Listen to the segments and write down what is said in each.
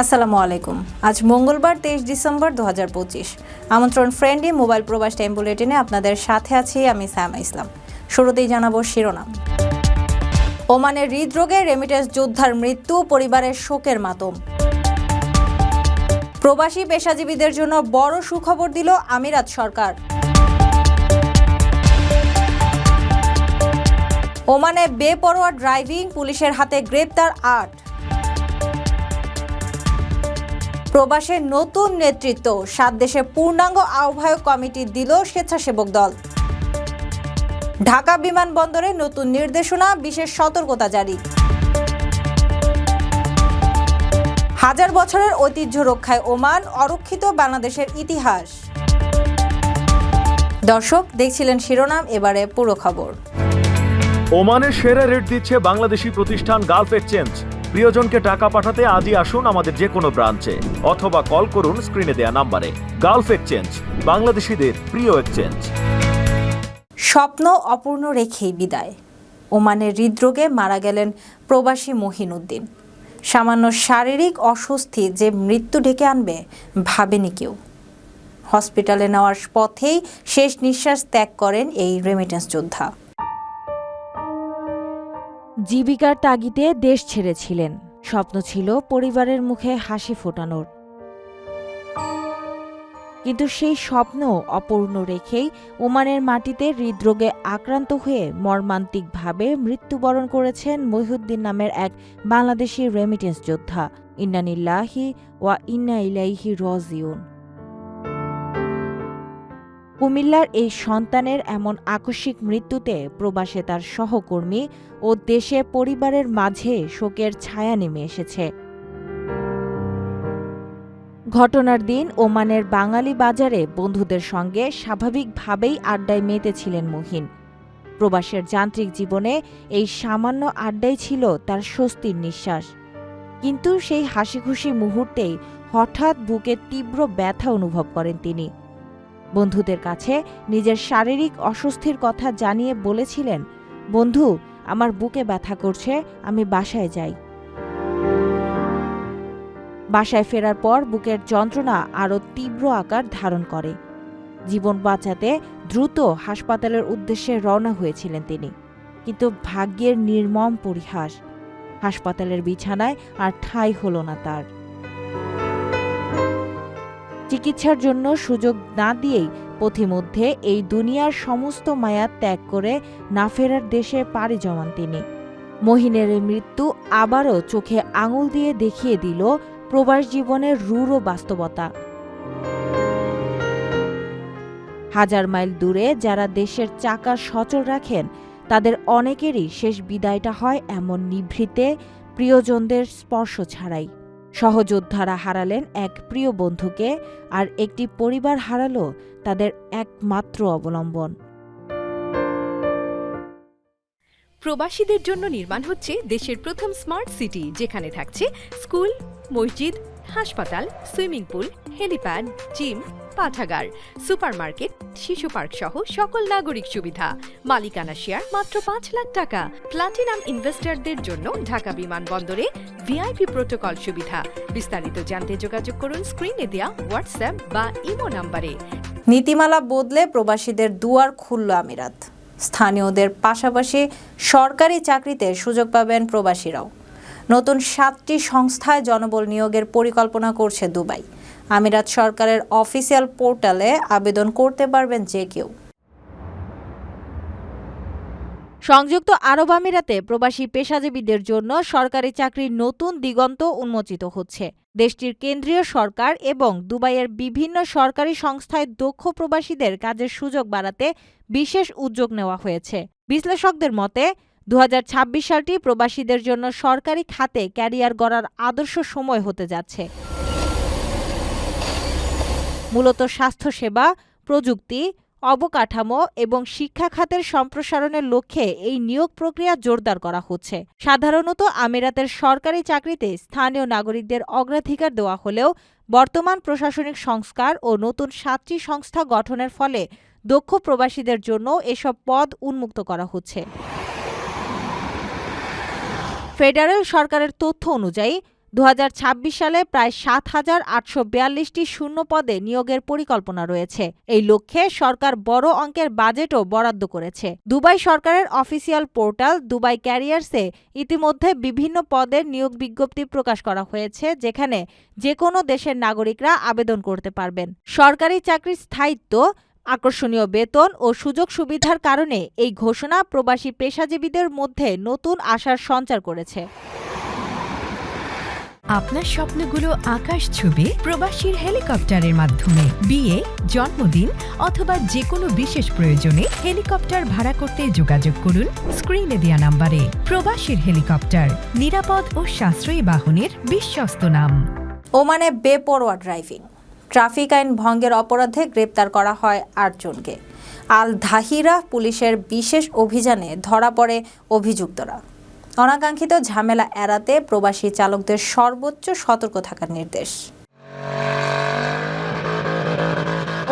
আসসালামু আলাইকুম। আজ মঙ্গলবার, তেইশ ডিসেম্বর দু হাজার পঁচিশ। আমন্ত্রণ ফ্রেন্ডলি মোবাইল প্রবাস টাইম বুলেটিনে আপনাদের সাথে আছি আমি সায়মা ইসলাম। শুরুতেই জানাব শিরোনাম। ওমানের হৃদরোগে রেমিটেন্স যোদ্ধার মৃত্যু, পরিবারের শোকের মাতম। প্রবাসী পেশাজীবীদের জন্য বড় সুখবর দিল আমিরাত সরকার। ওমানে বেপরোয়া ড্রাইভিং, পুলিশের হাতে গ্রেপ্তার আট। প্রবাসের নতুন নেতৃত্ব। সাত দেশে পূর্ণাঙ্গ আহ্বায়ক কমিটি দিল স্বেচ্ছাসেবক দল। ঢাকা বিমানবন্দরে নতুন নির্দেশনা, বিশেষ সতর্কতা জারি। হাজার বছরের ঐতিহ্য রক্ষায় ওমান অরক্ষিত বাংলাদেশের ইতিহাস। দর্শক, দেখছিলেন শিরোনাম, এবারে পুরো খবর। ওমানের সেরা রেট দিচ্ছে বাংলাদেশি প্রতিষ্ঠান গালফ এক্সচেঞ্জ। প্রিয়জনকে টাকা পাঠাতে আজই আসুন আমাদের যে কোনো ব্রাঞ্চে, অথবা কল করুন স্ক্রিনে দেয়া নাম্বারে। গালফ এক্সচেঞ্জ, বাংলাদেশিদের প্রিয় এক্সচেঞ্জ। স্বপ্ন অপূর্ণ রেখেই বিদায়। ওমানের হৃদরোগে মারা গেলেন প্রবাসী মহিনুদ্দিন। সামান্য শারীরিক অস্বস্তি যে মৃত্যু ডেকে আনবে, ভাবেনি কেউ। হসপিটালে নেওয়ার পথেই শেষ নিঃশ্বাস ত্যাগ করেন এই রেমিটেন্স যোদ্ধা। জীবিকার তাগিদে দেশ ছেড়েছিলেন। স্বপ্ন ছিল পরিবারের মুখে হাসি ফোটানোর। কিন্তু সেই স্বপ্ন অপূর্ণ রেখেই ওমানের মাটিতে হৃদরোগে আক্রান্ত হয়ে মর্মান্তিকভাবে মৃত্যুবরণ করেছেন মহিউদ্দিন নামের এক বাংলাদেশি রেমিটেন্স যোদ্ধা, ইন্নানিল্লাহি ওয়া ইন্না ইলাইহি রজিউন। কুমিল্লার এই সন্তানের এমন আকস্মিক মৃত্যুতে প্রবাসে তার সহকর্মী ও দেশে পরিবারের মাঝে শোকের ছায়া নেমে এসেছে। ঘটনার দিন ওমানের বাঙালি বাজারে বন্ধুদের সঙ্গে স্বাভাবিকভাবেই আড্ডায় মেতেছিলেন মহিন। প্রবাসের যান্ত্রিক জীবনে এই সামান্য আড্ডাই ছিল তার স্বস্তির নিঃশ্বাস। কিন্তু সেই হাসিখুশি মুহূর্তেই হঠাৎ বুকে তীব্র ব্যথা অনুভব করেন তিনি। বন্ধুদের কাছে নিজের শারীরিক অস্বস্তির কথা জানিয়ে বলেছিলেন, বন্ধু, আমার বুকে ব্যথা করছে, আমি বাসায় যাই। বাসায় ফেরার পর বুকের যন্ত্রণা আরও তীব্র আকার ধারণ করে। জীবন বাঁচাতে দ্রুত হাসপাতালের উদ্দেশ্যে রওনা হয়েছিলেন তিনি, কিন্তু ভাগ্যের নির্মম পরিহাস। হাসপাতালের বিছানায় আর ঠাঁই হলো না তার। চিকিৎসার জন্য সুযোগ না দিয়েই পথিমধ্যে এই দুনিয়ার সমস্ত মায়া ত্যাগ করে না ফেরার দেশে পাড়ি জমান তিনি। মহিনের মৃত্যু আবারও চোখে আঙুল দিয়ে দেখিয়ে দিল প্রবাস জীবনের রূঢ় বাস্তবতা। হাজার মাইল দূরে যারা দেশের চাকা সচল রাখেন, তাদের অনেকেরই শেষ বিদায়টা হয় এমন নিভৃতে প্রিয়জনদের স্পর্শ ছাড়াই। সহযোদ্ধারা হারালেন এক প্রিয় বন্ধুকে আর একটি পরিবার হারালো তাদের একমাত্র অবলম্বন। প্রবাসীদের জন্য নির্মাণ হচ্ছে দেশের প্রথম স্মার্ট সিটি, যেখানে থাকছে স্কুল, মসজিদ, হাসপাতাল, সুইমিং পুল, হেলিপ্যাড, জিম পাঠাগার, সুপারমার্কেট, শিশু পার্ক সহ সকল নাগরিক সুবিধা। মালিকানা শেয়ার মাত্র পাঁচ লাখ টাকা। প্লাটিনাম ইনভেস্টরদের জন্য ঢাকা বিমানবন্দরে ভিআইপি প্রোটোকল সুবিধা। বিস্তারিত জানতে যোগাযোগ করুন স্ক্রিনে দেয়া হোয়াটসঅ্যাপ বা ইমো নাম্বারে। নীতিমালা বদলে প্রবাসীদের দুয়ার খুলল আমিরাত। স্থানীয়দের পাশাপাশি সরকারি চাকরিতে সুযোগ পাবেন প্রবাসীরাও। নতুন সাতটি সংস্থায় জনবল নিয়োগের পরিকল্পনা করছে দুবাই। আমিরাত সরকারের অফিসিয়াল পোর্টালে আবেদন করতে পারবেন যে কেউ। সংযুক্ত আরব আমিরাতে প্রবাসী পেশাজীবীদের জন্য সরকারি চাকরির নতুন দিগন্ত উন্মোচিত হচ্ছে। দেশটির কেন্দ্রীয় সরকার এবং দুবাইয়ের বিভিন্ন সরকারি সংস্থায় দক্ষ প্রবাসীদের কাজের সুযোগ বাড়াতে বিশেষ উদ্যোগ নেওয়া হয়েছে। বিশ্লেষকদের মতে দু হাজার ছাব্বিশ সালটি প্রবাসীদের জন্য সরকারি খাতে ক্যারিয়ার গড়ার আদর্শ সময় হতে যাচ্ছে। মূলত স্বাস্থ্যসেবা, প্রযুক্তি, অবকাঠামো এবং শিক্ষা খাতের সম্প্রসারণের লক্ষ্যে এই নিয়োগ প্রক্রিয়া জোরদার করা হচ্ছে। সাধারণত আমিরাতের সরকারি চাকরিতে স্থানীয় নাগরিকদের অগ্রাধিকার দেওয়া হলেও বর্তমান প্রশাসনিক সংস্কার ও নতুন সাতটি সংস্থা গঠনের ফলে দক্ষ প্রবাসীদের জন্য এসব পদ উন্মুক্ত করা হচ্ছে। ফেডারেল সরকারের তথ্য অনুযায়ী দু হাজার ছাব্বিশ সালে প্রায় সাত হাজার আটশো বিয়াল্লিশটি শূন্য পদে নিয়োগের পরিকল্পনা রয়েছে। এই লক্ষ্যে সরকার বড় অঙ্কের বাজেটও বরাদ্দ করেছে। দুবাই সরকারের অফিসিয়াল পোর্টাল দুবাই ক্যারিয়ার্সে ইতিমধ্যে বিভিন্ন পদের নিয়োগ বিজ্ঞপ্তি প্রকাশ করা হয়েছে, যেখানে যে কোনো দেশের নাগরিকরা আবেদন করতে পারবেন। সরকারি চাকরির স্থায়িত্ব, আকর্ষণীয় বেতন ও সুযোগ সুবিধার কারণে এই ঘোষণা প্রবাসী পেশাজীবীদের মধ্যে নতুন আশার সঞ্চার করেছে। আপনার স্বপ্নগুলো আকাশ ছবি প্রবাসীর হেলিকপ্টারের মাধ্যমে। বিয়ে, জন্মদিন অথবা যে কোনো বিশেষ প্রয়োজনে হেলিকপ্টার ভাড়া করতে যোগাযোগ করুন স্ক্রিনে দেয়া নাম্বারে। প্রবাসীর হেলিকপ্টার, নিরাপদ ও সাশ্রয়ী বাহনের বিশ্বস্ত নাম। ওমানে বেপরোয়া ড্রাইভিং। ট্রাফিক আইন ভঙ্গের অপরাধে গ্রেপ্তার করা হয় আটজনকে। আল ধাহিরা পুলিশের বিশেষ অভিযানে ধরা পড়ে অভিযুক্তরা। অনাকাঙ্ক্ষিত ঝামেলা এড়াতে প্রবাসী চালকদের সর্বোচ্চ সতর্ক থাকার নির্দেশ।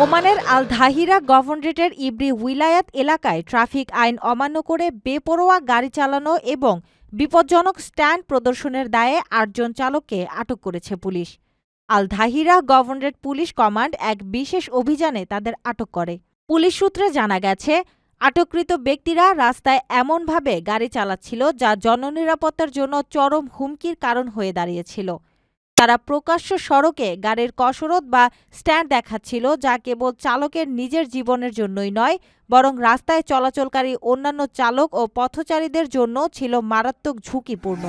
ওমানের আল ধাহিরা গভর্নরেটের ইব্রি উইলায়াত এলাকায় ট্রাফিক আইন অমান্য করে বেপরোয়া গাড়ি চালানো এবং বিপজ্জনক স্ট্যান্ড প্রদর্শনের দায়ে আটজন চালককে আটক করেছে police. Al Dhahirah governorate police command এক বিশেষ অভিযানে তাদের আটক করে। পুলিশ সূত্রে জানা গেছে আটককৃত ব্যক্তিরা রাস্তায় এমনভাবে গাড়ি চালাচ্ছিল যা জননিরাপত্তার জন্য চরম হুমকির কারণ হয়ে দাঁড়িয়েছিল। তারা প্রকাশ্য সড়কে গাড়ির কসরত বা স্ট্যান্ড দেখাচ্ছিল যা কেবল চালকের নিজের জীবনের জন্যই নয়, বরং রাস্তায় চলাচলকারী অন্যান্য চালক ও পথচারীদের জন্য ছিল মারাত্মক ঝুঁকিপূর্ণ।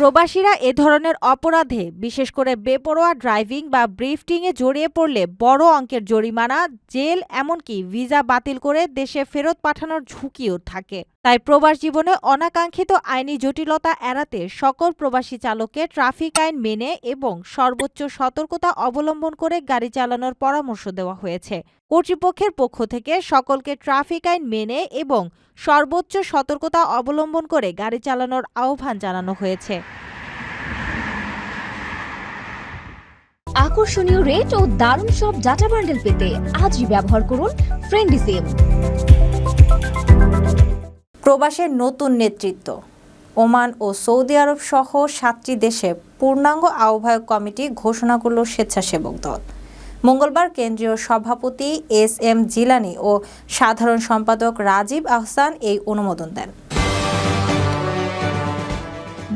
প্রবাসীরা এ ধরনের অপরাধে, বিশেষ করে বেপরোয়া ড্রাইভিং বা ব্রিফটিংয়ে জড়িয়ে পড়লে বড় অঙ্কের জরিমানা, জেল এমনকি ভিসা বাতিল করে দেশে ফেরত পাঠানোর ঝুঁকিও থাকে। তাই প্রবাস জীবনে অনাকাঙ্ক্ষিত আইনি জটিলতা এড়াতে সকল প্রবাসী চালককে ট্রাফিক আইন মেনে এবং সর্বোচ্চ সতর্কতা অবলম্বন করে গাড়ি চালানোর পরামর্শ দেওয়া হয়েছে। কর্তৃপক্ষের পক্ষ থেকে সকলকে ট্রাফিক আইন মেনে এবং সর্বোচ্চ সতর্কতা অবলম্বন করে গাড়ি চালানোর আহ্বান জানানো হয়েছে। আকর্ষণীয় রেট ও দারুণ সব ডাটা বান্ডেল পেতে আজই ব্যবহার করুন ফ্রেন্ডি সিম প্রবাসের নতুন নেতৃত্ব। ওমান ও সৌদি আরব সহ সাতটি দেশে পূর্ণাঙ্গ আহ্বায়ক কমিটি ঘোষণা করল স্বেচ্ছাসেবক দল। মঙ্গলবার কেন্দ্রীয় সভাপতি এস এম জিলানি ও সাধারণ সম্পাদক রাজীব আহসান এই অনুমোদন দেন।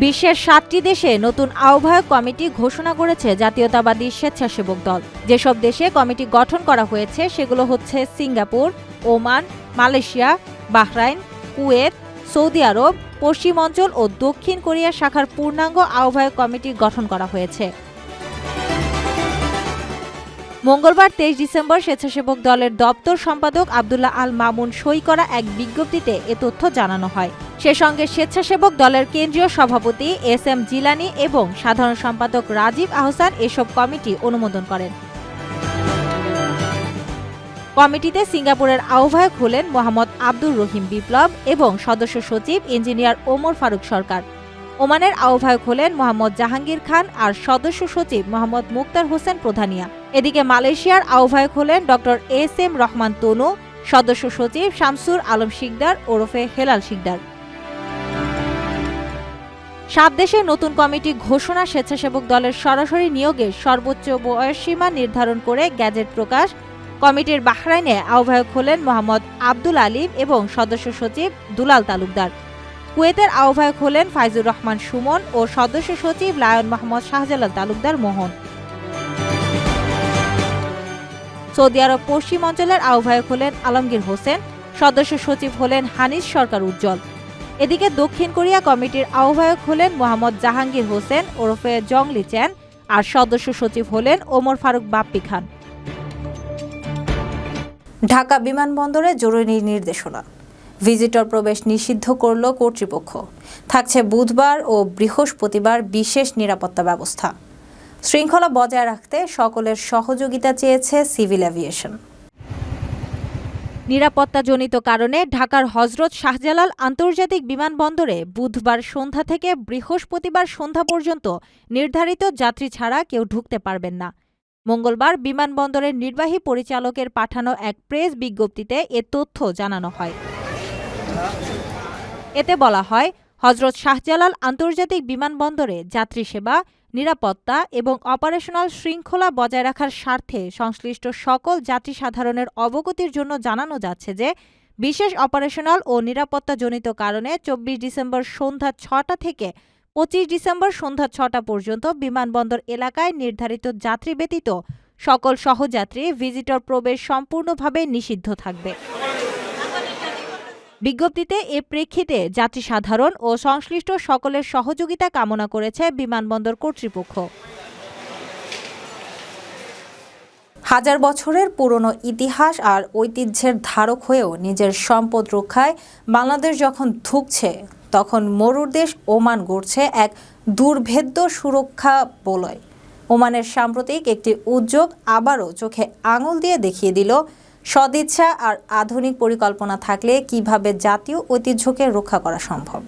বিশ্বের সাতটি দেশে নতুন আহ্বায়ক কমিটি ঘোষণা করেছে জাতীয়তাবাদী স্বেচ্ছাসেবক দল। যেসব দেশে কমিটি গঠন করা হয়েছে সেগুলো হচ্ছে Singapore, Oman, Malaysia, Bahrain, Kuwait, Saudi Arab, পশ্চিম অঞ্চল ও দক্ষিণ কোরিয়া শাখার পূর্ণাঙ্গ আহ্বায়ক কমিটি গঠন করা হয়েছে। মঙ্গলবার তেইশ ডিসেম্বর স্বেচ্ছাসেবক দলের দপ্তর সম্পাদক আবদুল্লাহ আল মামুন সই করা এক বিজ্ঞপ্তিতে এ তথ্য জানানো হয়। সে সঙ্গে স্বেচ্ছাসেবক দলের কেন্দ্রীয় সভাপতি এস এম জিলানি এবং সাধারণ সম্পাদক রাজীব আহসান এসব কমিটি অনুমোদন করেন। কমিটিতে সিঙ্গাপুরের আহ্বায়ক হলেন মোহাম্মদ আব্দুর রহিম বিপ্লব এবং সদস্য সচিব ইঞ্জিনিয়ার ওমর ফারুক সরকার। ওমানের আহ্বায়ক হলেন মোহাম্মদ জাহাঙ্গীর খান আর সদস্য সচিব মোহাম্মদ মুক্তার হোসেন প্রধানিয়া। এদিকে মালয়েশিয়ার আহ্বায়ক হলেন doctor S M Rahman Tanu, সদস্য সচিব শামসুর আলম শিকদার, ওরফে হেলাল শিকদার। সাত দেশের নতুন কমিটি ঘোষণা স্বেচ্ছাসেবক দলের সরাসরি নিয়োগের সর্বোচ্চ বয়সসীমা নির্ধারণ করে গ্যাজেট প্রকাশ। কমিটির বাহরাইনে আহ্বায়ক হলেন মোহাম্মদ আব্দুল আলিম এবং সদস্য সচিব দুলাল তালুকদার। কুয়েতের আহ্বায়ক হলেন ফাইজুর রহমান সুমন ও সদস্য সচিব lion Mohammad Shahjalal Talukdar Mohan. Saudi Arab পশ্চিম অঞ্চলের আহ্বায়ক হলেন আলমগীর হোসেন, সদস্য সচিব হলেন হানিস সরকার উজ্জ্বল। এদিকে দক্ষিণ কোরিয়া কমিটির আহ্বায়ক হলেন মোহাম্মদ জাহাঙ্গীর হোসেন ওরফে জংলি চ্যান আর সদস্য সচিব হলেন ওমর ফারুক বাপ্পি খান। ঢাকা বিমানবন্দরে জরুরি নির্দেশনা। ভিজিটর প্রবেশ নিষিদ্ধ করল কর্তৃপক্ষ। থাকছে বুধবার ও বৃহস্পতিবার বিশেষ নিরাপত্তা ব্যবস্থা। শৃঙ্খলা বজায় রাখতে সকলের সহযোগিতা চেয়েছে সিভিল অ্যাভিয়েশন নিরাপত্তাজনিত কারণে ঢাকার হজরত শাহজালাল আন্তর্জাতিক বিমানবন্দরে বুধবার সন্ধ্যা থেকে বৃহস্পতিবার সন্ধ্যা পর্যন্ত নির্ধারিত যাত্রী ছাড়া কেউ ঢুকতে পারবেন না। মঙ্গলবার বিমানবন্দরের নির্বাহী পরিচালকের পাঠানো এক প্রেস বিজ্ঞপ্তিতে এ তথ্য জানানো হয়। এতে বলা হয়, হজরত শাহজালাল আন্তর্জাতিক বিমানবন্দরে যাত্রী সেবা, নিরাপত্তা এবং অপারেশনাল শৃঙ্খলা বজায় রাখার স্বার্থে সংশ্লিষ্ট সকল যাত্রী সাধারণের অবগতির জন্য জানানো যাচ্ছে যে, বিশেষ অপারেশনাল ও নিরাপত্তাজনিত কারণে চব্বিশ ডিসেম্বর সন্ধ্যা ছটা থেকে পঁচিশ ডিসেম্বর সন্ধ্যা ছটা পর্যন্ত বিমানবন্দর এলাকায় নির্ধারিত যাত্রী ব্যতীত সকল সহযাত্রী ভিজিটর প্রবেশ সম্পূর্ণভাবে নিষিদ্ধ থাকবে। বিজ্ঞপ্তিতে এ প্রেক্ষিতে যাত্রী সাধারণ ও সংশ্লিষ্ট সকলের সহযোগিতা কামনা করেছে বিমানবন্দর কর্তৃপক্ষ। হাজার বছরের পুরনো ইতিহাস আর ঐতিহ্যের ধারক হয়েও নিজের সম্পদ রক্ষায় বাংলাদেশ যখন ধুঁকছে, তখন মরুর দেশ ওমান গড়ছে এক দুর্ভেদ্য সুরক্ষা বলয়। ওমানের সাম্প্রতিক একটি উদ্যোগ আবারও চোখে আঙুল দিয়ে দেখিয়ে দিল সদিচ্ছা আর আধুনিক পরিকল্পনা থাকলে কীভাবে জাতীয় ঐতিহ্যকে রক্ষা করা সম্ভব?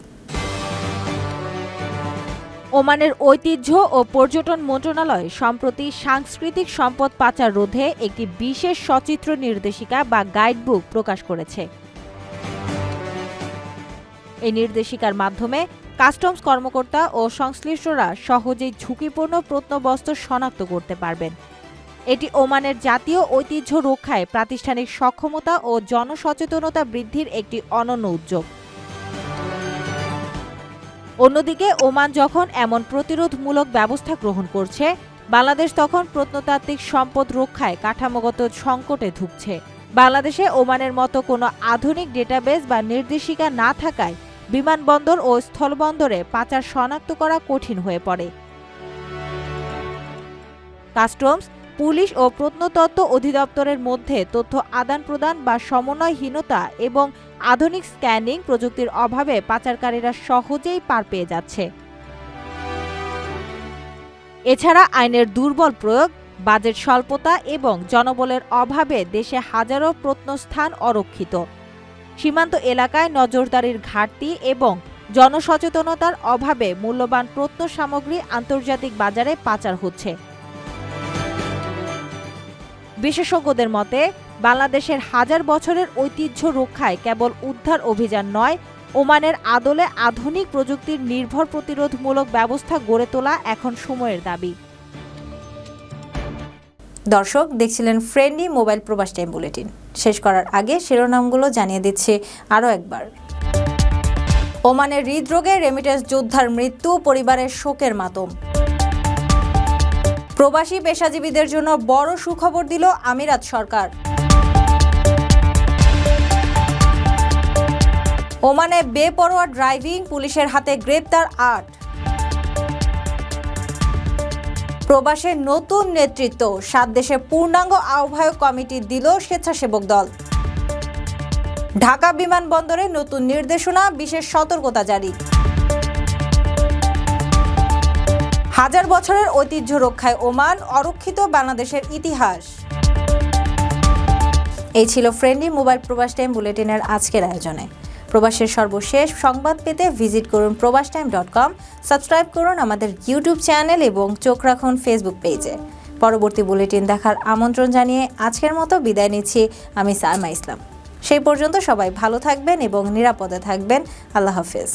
ওমানের ঐতিহ্য ও পর্যটন মন্ত্রণালয় সম্প্রতি সাংস্কৃতিক সম্পদ পাচার রোধে একটি বিশেষ সচিত্র নির্দেশিকা বা গাইডবুক প্রকাশ করেছে। এই নির্দেশিকার মাধ্যমে কাস্টমস কর্মকর্তা ও সংশ্লিষ্টরা সহজেই ঝুঁকিপূর্ণ প্রত্নবস্তু শনাক্ত করতে পারবেন। এটি ওমানের জাতীয় ঐতিহ্য রক্ষায় প্রাতিষ্ঠানিক সক্ষমতা ও জনসচেতনতা বৃদ্ধির একটি অনন্য উদ্যোগ। অন্যদিকে, ওমান যখন এমন প্রতিরোধমূলক ব্যবস্থা গ্রহণ করছে, বাংলাদেশ তখন প্রত্নতাত্ত্বিক সম্পদ রক্ষায় কাঠামোগত সংকটে ধুঁকছে। বাংলাদেশে ওমানের মতো কোনো আধুনিক ডেটাবেস বা নির্দেশিকা না থাকায় বিমানবন্দর ও স্থলবন্দরে পাচার শনাক্ত করা কঠিন হয়ে পড়ে। কাস্টমস পুলিশ ও প্রত্নতত্ত্ব অধিদপ্তরের মধ্যে তথ্য আদান প্রদান বা সমন্বয়হীনতা এবং আধুনিক স্ক্যানিং প্রযুক্তির অভাবে পাচারকারীরা সহজেই পার পেয়ে যাচ্ছে। এছাড়া আইনের দুর্বল প্রয়োগ, বাজেট স্বল্পতা এবং জনবলের অভাবে দেশে হাজারো প্রত্নস্থান অরক্ষিত। সীমান্ত এলাকায় নজরদারির ঘাটতি এবং জনসচেতনতার অভাবে মূল্যবান প্রত্ন সামগ্রী আন্তর্জাতিক বাজারে পাচার হচ্ছে। বিশেষজ্ঞদের মতে, বাংলাদেশের হাজার বছরের ঐতিহ্য রক্ষায় কেবল উদ্ধার অভিযান নয়, ওমানের আদলে আধুনিক প্রযুক্তির নির্ভর প্রতিরোধমূলক ব্যবস্থা গড়ে তোলা এখন সময়ের দাবি। দর্শক, দেখছিলেন friendly mobile Probash time bulletin. শেষ করার আগে শিরোনামগুলো জানিয়ে দিচ্ছে আরও একবার। ওমানের হৃদরোগে রেমিটেন্স যোদ্ধার মৃত্যু, পরিবারের শোকের মাতম। প্রবাসী পেশাজীবীদের জন্য বড় সুখবর দিল আমিরাত সরকার। ওমানে বেপরোয়া ড্রাইভিং, পুলিশের হাতে গ্রেপ্তার আট। প্রবাসের নতুন নেতৃত্ব, সাত দেশে পূর্ণাঙ্গ আহ্বায়ক কমিটি দিল স্বেচ্ছাসেবক দল। ঢাকা বিমানবন্দরে নতুন নির্দেশনা, বিশেষ সতর্কতা জারি। হাজার বছরের ঐতিহ্য রক্ষায় ওমান অরক্ষিত বাংলাদেশের ইতিহাস। এই ছিল ফ্রেন্ডলি মোবাইল প্রবাস টাইম বুলেটিনের আজকের আয়োজনে। প্রবাসের সর্বশেষ সংবাদ পেতে ভিজিট করুন প্রবাস টাইম ডট কম, সাবস্ক্রাইব করুন আমাদের ইউটিউব চ্যানেল এবং চোখ রাখুন ফেসবুক পেজে। পরবর্তী বুলেটিন দেখার আমন্ত্রণ জানিয়ে আজকের মতো বিদায় নিচ্ছি আমি সাইমা ইসলাম। সেই পর্যন্ত সবাই ভালো থাকবেন এবং নিরাপদে থাকবেন। আল্লাহ হাফেজ।